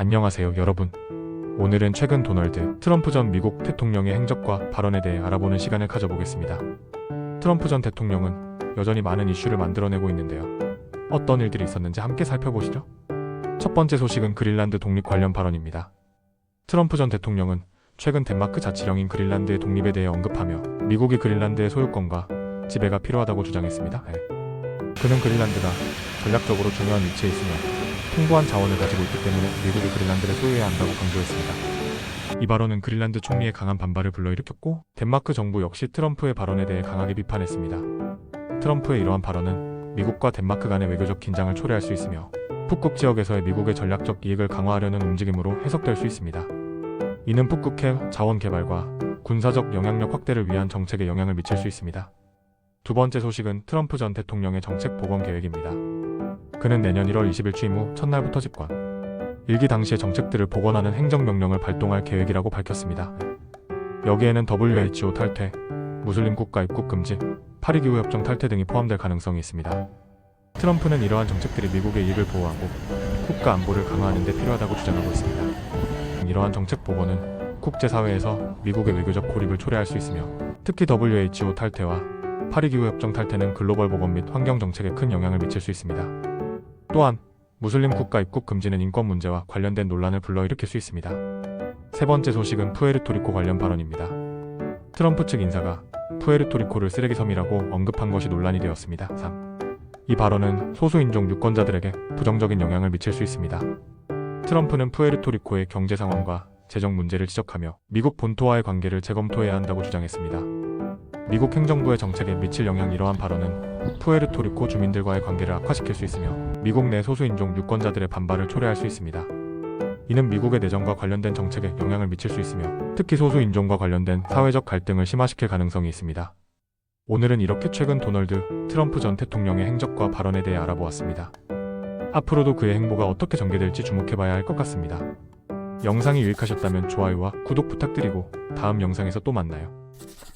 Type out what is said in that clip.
안녕하세요, 여러분. 오늘은 최근 도널드 트럼프 전 미국 대통령의 행적과 발언에 대해 알아보는 시간을 가져보겠습니다. 트럼프 전 대통령은 여전히 많은 이슈를 만들어내고 있는데요. 어떤 일들이 있었는지 함께 살펴보시죠. 첫 번째 소식은 그린란드 독립 관련 발언입니다. 트럼프 전 대통령은 최근 덴마크 자치령인 그린란드의 독립에 대해 언급하며 미국이 그린란드의 소유권과 지배가 필요하다고 주장했습니다. 네. 그는 그린란드가 전략적으로 중요한 위치에 있으며 풍부한 자원을 가지고 있기 때문에 미국이 그린란드를 소유해야 한다고 강조했습니다. 이 발언은 그린란드 총리의 강한 반발을 불러일으켰고 덴마크 정부 역시 트럼프의 발언에 대해 강하게 비판했습니다. 트럼프의 이러한 발언은 미국과 덴마크 간의 외교적 긴장을 초래할 수 있으며 북극 지역에서의 미국의 전략적 이익을 강화하려는 움직임으로 해석될 수 있습니다. 이는 북극해 자원 개발과 군사적 영향력 확대를 위한 정책에 영향을 미칠 수 있습니다. 두 번째 소식은 트럼프 전 대통령의 정책 복원 계획입니다. 그는 내년 1월 20일 취임 후 첫날부터 집권. 일기 당시의 정책들을 복원하는 행정명령을 발동할 계획이라고 밝혔습니다. 여기에는 WHO 탈퇴, 무슬림 국가 입국 금지, 파리기후 협정 탈퇴 등이 포함될 가능성이 있습니다. 트럼프는 이러한 정책들이 미국의 이익을 보호하고 국가 안보를 강화하는 데 필요하다고 주장하고 있습니다. 이러한 정책 복원은 국제사회에서 미국의 외교적 고립을 초래할 수 있으며 특히 WHO 탈퇴와 파리기후협정 탈퇴는 글로벌 보건 및 환경 정책에 큰 영향을 미칠 수 있습니다. 또한 무슬림 국가 입국 금지는 인권 문제와 관련된 논란을 불러일으킬 수 있습니다. 세 번째 소식은 푸에르토리코 관련 발언입니다. 트럼프 측 인사가 푸에르토리코를 쓰레기 섬이라고 언급한 것이 논란이 되었습니다. 3. 이 발언은 소수인종 유권자들에게 부정적인 영향을 미칠 수 있습니다. 트럼프는 푸에르토리코의 경제 상황과 재정 문제를 지적하며 미국 본토와의 관계를 재검토해야 한다고 주장했습니다. 미국 행정부의 정책에 미칠 영향 이러한 발언은 푸에르토리코 주민들과의 관계를 악화시킬 수 있으며 미국 내 소수인종 유권자들의 반발을 초래할 수 있습니다. 이는 미국의 내정과 관련된 정책에 영향을 미칠 수 있으며 특히 소수인종과 관련된 사회적 갈등을 심화시킬 가능성이 있습니다. 오늘은 이렇게 최근 도널드 트럼프 전 대통령의 행적과 발언에 대해 알아보았습니다. 앞으로도 그의 행보가 어떻게 전개될지 주목해봐야 할 것 같습니다. 영상이 유익하셨다면 좋아요와 구독 부탁드리고 다음 영상에서 또 만나요.